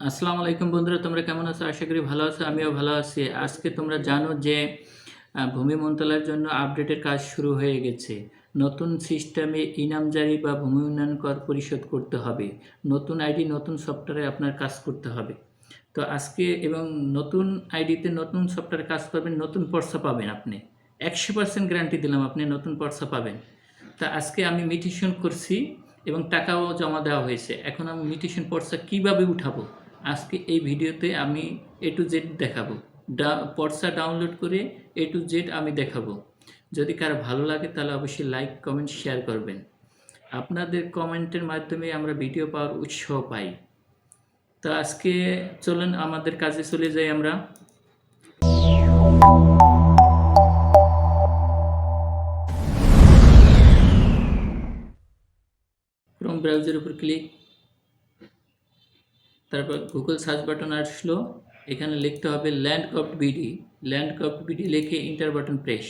আসসালামু আলাইকুম বন্ধুরা, তোমরা কেমন আছো? আশা করি ভালো আছো, আমিও ভালো আছি। আজকে তোমরা জানো যে ভূমি মন্ত্রণালয়ের জন্য আপডেটের কাজ শুরু হয়ে গেছে। নতুন সিস্টেমে ইনামজারি বা ভূমি উন্নয়ন কর পরিশোধ করতে হবে। নতুন আইডি, নতুন সফটওয়্যারে আপনার কাজ করতে হবে। তো আজকে এবং নতুন আইডিতে নতুন সফটওয়্যারে কাজ করবেন, নতুন পর্সা পাবেন আপনি। একশো পার্সেন্ট গ্যারান্টি দিলাম আপনি, নতুন পর্সা পাবেন। তা আজকে আমি মিটিশন করছি এবং টাকাও জমা দেওয়া হয়েছে। এখন আমি মিটিশন পর্সা কীভাবে উঠাবো? আজকে এই ভিডিওতে আমি এ টু জেড দেখাবো। ডা, পর্সা ডাউনলোড করে এ টু জেড আমি দেখাবো। যদি কারও ভালো লাগে তাহলে অবশ্যই লাইক, কমেন্ট, শেয়ার করবেন। আপনাদের কমেন্টের মাধ্যমে আমরা ভিডিও পাওয়ার উৎসাহ পাই। তো আজকে চলুন আমাদের কাজে চলে যাই আমরা। ক্রোম ব্রাউজারের উপর ক্লিক তারপর গুগল সার্চ বাটন আসলো। এখানে লিখতে হবে ল্যান্ড কপ্ট বিডি ল্যান্ড কপ্ট বিডি লিখে ইন্টার বাটন প্রেস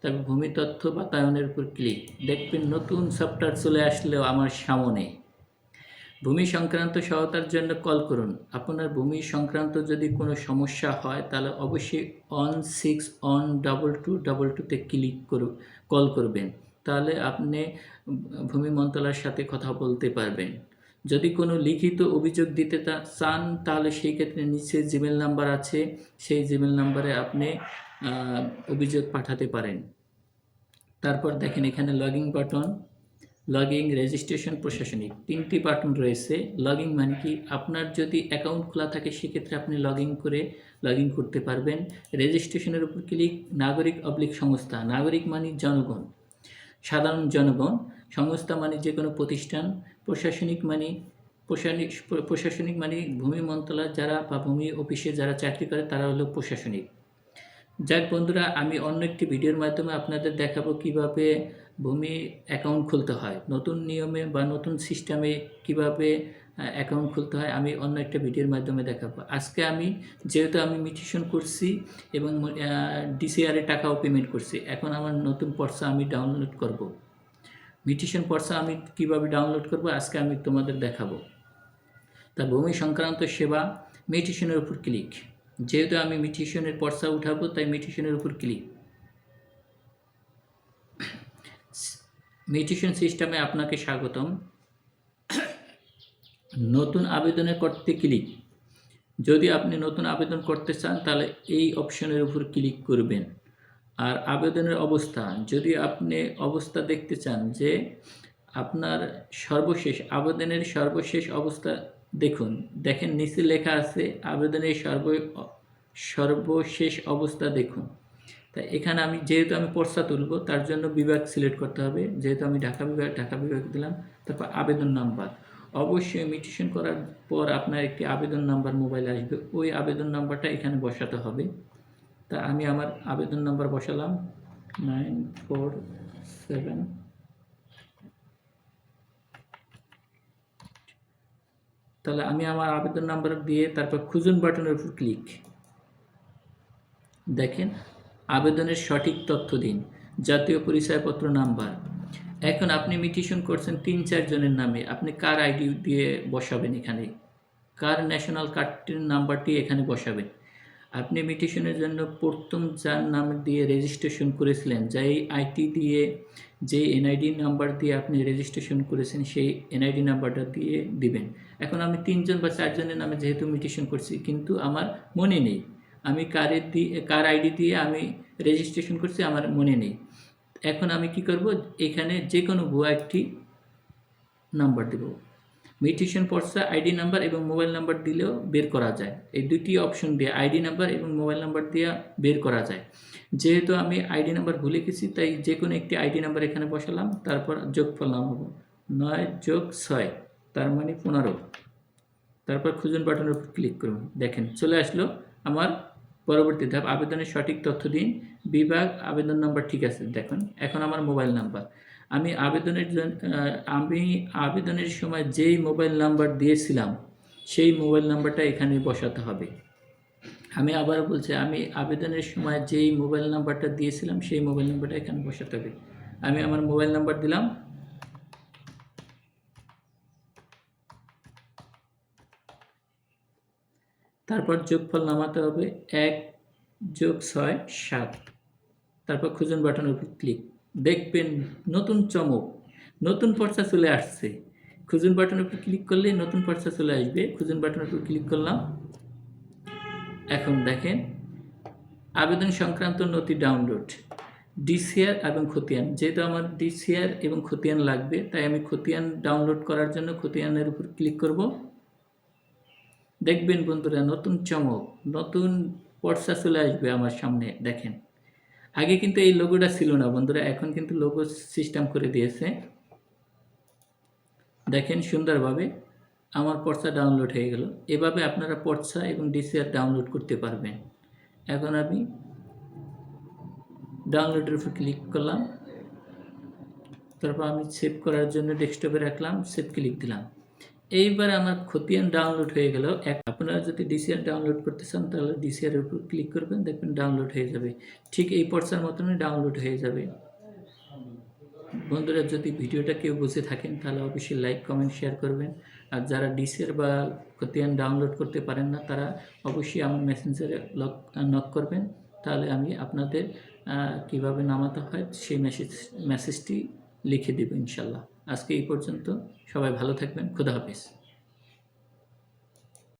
তারপর ভূমি তথ্য বাতায়নের উপর ক্লিক দেখবেন নতুন সফটওয়্যার চলে আসলেও আমার সামনে। ভূমি সংক্রান্ত সহায়তার জন্য কল করুন। আপনার ভূমি সংক্রান্ত যদি কোনো সমস্যা হয়, তাহলে অবশ্যই one six one double two double টুতে ক্লিক করু কল করবেন। তাহলে আপনি ভূমি মন্ত্রণালয়ের সাথে কথা বলতে পারবেন। যদি কোনো লিখিত অভিযোগ দিতে চান, তাহলে সেই ক্ষেত্রে নিচে জিমেল নাম্বার আছে। সেই জিমেল নাম্বারে আপনি অভিযোগ পাঠাতে পারেন। তারপর দেখেন এখানে লগিং বাটন। লগিং রেজিস্ট্রেশন প্রশাসনিক। তিনটি বাটন রয়েছে। লগিং মানে কি? আপনার যদি অ্যাকাউন্ট খোলা থাকে, সেক্ষেত্রে আপনি লগইন করে লগইন করতে পারবেন। রেজিস্ট্রেশনের উপর ক্লিক নাগরিক অবলিক সংস্থা। নাগরিক মানে জনগণ। সাধারণ জনগণ। সংস্থা মানে যে কোনো প্রতিষ্ঠান। প্রশাসনিক মানে প্রশাসনিক প্রশাসনিক মানে ভূমি মন্ত্রণালয় যারা বা ভূমি অফিসে যারা চাকরি করে তারা হলো প্রশাসনিক। যাক বন্ধুরা, আমি অন্য একটি ভিডিওর মাধ্যমে আপনাদের দেখাবো কীভাবে ভূমি অ্যাকাউন্ট খুলতে হয়, নতুন নিয়মে বা নতুন সিস্টেমে কীভাবে অ্যাকাউন্ট খুলতে হয়, আমি অন্য একটা ভিডিওর মাধ্যমে দেখাবো। আজকে আমি, যেহেতু আমি মিটিশন করছি এবং ডিসিআরে টাকাও পেমেন্ট করছি, এখন আমার নতুন পর্সা আমি ডাউনলোড করব। মিটিশন পর্সা আমি কীভাবে ডাউনলোড করব? আজকে আমি তোমাদের দেখাবো। তা ভূমি সংক্রান্ত সেবা মিটিশনের উপর ক্লিক যেহেতু আমি মিটিশনের পর্সা উঠাবো, তাই মিটিশনের উপর ক্লিক মিটিশন সিস্টেমে আপনাকে স্বাগতম। নতুন আবেদনের করতে ক্লিক যদি আপনি নতুন আবেদন করতে চান, তাহলে এই অপশনের উপর ক্লিক করবেন। আর আবেদনের অবস্থা, যদি আপনি অবস্থা দেখতে চান যে আপনার সর্বশেষ, আবেদনের সর্বশেষ অবস্থা দেখুন, দেখেন নিচে লেখা আছে আবেদনের সর্ব, সর্বশেষ অবস্থা দেখুন। তা এখানে আমি, যেহেতু আমি পর্সা তুলব, তার জন্য বিভাগ সিলেক্ট করতে হবে। যেহেতু আমি ঢাকা বিভাগ ঢাকা বিভাগ দিলাম, তারপর আবেদন নাম্বার। অবশ্যই মিটিশন করার পর আপনার একটি আবেদন নাম্বার মোবাইলে আসবে। ওই আবেদন নাম্বারটা এখানে বসাতে হবে। তা আমি আমার আবেদন নাম্বার বসালাম নাইন ফোর সেভেন তাহলে আমি আমার আবেদন নাম্বার দিয়ে তারপর খুঁজুন বাটনের উপর ক্লিক দেখেন, আবেদনের সঠিক তথ্য দিন, জাতীয় পরিচয়পত্র নাম্বার। এখন আপনি মিটিশন করছেন তিন চারজনের নামে, আপনি কার আইডি দিয়ে বসাবেন এখানে? কার ন্যাশনাল কার্ডটির নাম্বারটি এখানে বসাবেন? আপনি মিটিশনের জন্য প্রথম যার নাম দিয়ে রেজিস্ট্রেশন করেছিলেন, যেই আইটি দিয়ে যে এনআইডি নাম্বার দিয়ে আপনি রেজিস্ট্রেশন করেছেন, সেই এনআইডি নাম্বারটা দিয়ে দিবেন। এখন আমি তিনজন বা চারজনের নামে যেহেতু মিটিশন করছি, কিন্তু আমার মনে নেই। আমি কারের দিয়ে, কার আইডি দিয়ে আমি রেজিস্ট্রেশন করছি, আমার মনে নেই। এখন আমি কি করব? এখানে যে কোনো ভুয়া একটি নাম্বার দেব। মিউটেশন পর্সা আইডি নাম্বার এবং মোবাইল নাম্বার দিলেও বের করা যায়। এই দুটি অপশন দিয়ে আইডি নাম্বার এবং মোবাইল নাম্বার দিয়ে বের করা যায়। যেহেতু আমি আইডি নাম্বার ভুলে গেছি, তাই যে কোনো একটি আইডি নাম্বার এখানে বসালাম, তারপর যোগফল নাম হব। নয় যোগ ছয়, তার মানে পনেরো। তারপর খুঁজুন বাটনের উপর ক্লিক করুন। দেখেন, চলে আসলো আমার পরবর্তী ধাপ, আবেদনের সঠিক তথ্য দিন। বিভাগ, আবেদন নাম্বার ঠিক আছে, দেখুন। এখন আমার মোবাইল নাম্বার আমি আবেদনের আমি আবেদনের সময় যেই মোবাইল নাম্বার দিয়েছিলাম, সেই মোবাইল নাম্বারটা এখানে বসাতে হবে। আমি আবার বলছি, আমি আবেদনের সময় যেই মোবাইল নাম্বারটা দিয়েছিলাম, সেই মোবাইল নাম্বারটা এখানে বসাতে হবে। আমি আমার মোবাইল নাম্বার দিলাম। তারপর যোগফল নামাতে হবে এক যোগ ছয় সাত। তারপর খুঁজুন বাটনের উপর ক্লিক। দেখবেন নতুন চমক, নতুন পর্চা চলে আসছে। খুঁজুন বাটনের উপর ক্লিক করলে নতুন পর্চা চলে আসবে। খুঁজুন বাটনের উপর ক্লিক করলাম। এখন দেখেন, আবেদন সংক্রান্ত নথি ডাউনলোড ডিসিআর এবং খতিয়ান। যেহেতু আমার ডিসিআর এবং খতিয়ান লাগবে, তাই আমি খতিয়ান ডাউনলোড করার জন্য খতিয়ানের উপর ক্লিক করব। দেখবেন বন্ধুরা, নতুন চমক, নতুন পর্চা চলে আসবে আমার সামনে, দেখেন। আগে কিন্তু এই লোগোটা ছিল না, বন্ধুরা। এখন কিন্তু লোগো সিস্টেম করে দিয়েছে। দেখেন সুন্দরভাবে আমার পর্চা ডাউনলোড হয়ে গেল। এভাবে আপনারা পর্চা এবং ডিসিআর ডাউনলোড করতে পারবেন। এখন আমি ডাউনলোডের উপর ক্লিক করলাম। তারপর আমি সেভ করার জন্য ডেস্কটপে রাখলাম সেভ ক্লিক দিলাম। এইবার আমার খতিয়ান ডাউনলোড হয়ে গেল। এক আপনারা যদি ডিসিআর ডাউনলোড করতে চান, তাহলে ডিসিআর উপর ক্লিক করবেন, দেখবেন ডাউনলোড হয়ে যাবে। ঠিক এই পর্চার মতনই ডাউনলোড হয়ে যাবে। বন্ধুরা, যদি ভিডিওটা কেউ বুঝে থাকেন, তাহলে অবশ্যই লাইক কমেন্ট শেয়ার করবেন। আর যারা ডিসিআর বা খতিয়ান ডাউনলোড করতে পারেন না, তারা অবশ্যই আমার মেসেঞ্জারে লক নক করবেন। তাহলে আমি আপনাদের কীভাবে নামাতে হয়, সেই মেসেজ মেসেজটি লিখে দেবো, ইনশাল্লাহ। আজকে এই পর্যন্ত। সবাই ভালো থাকবেন। খুদা হাফিজ।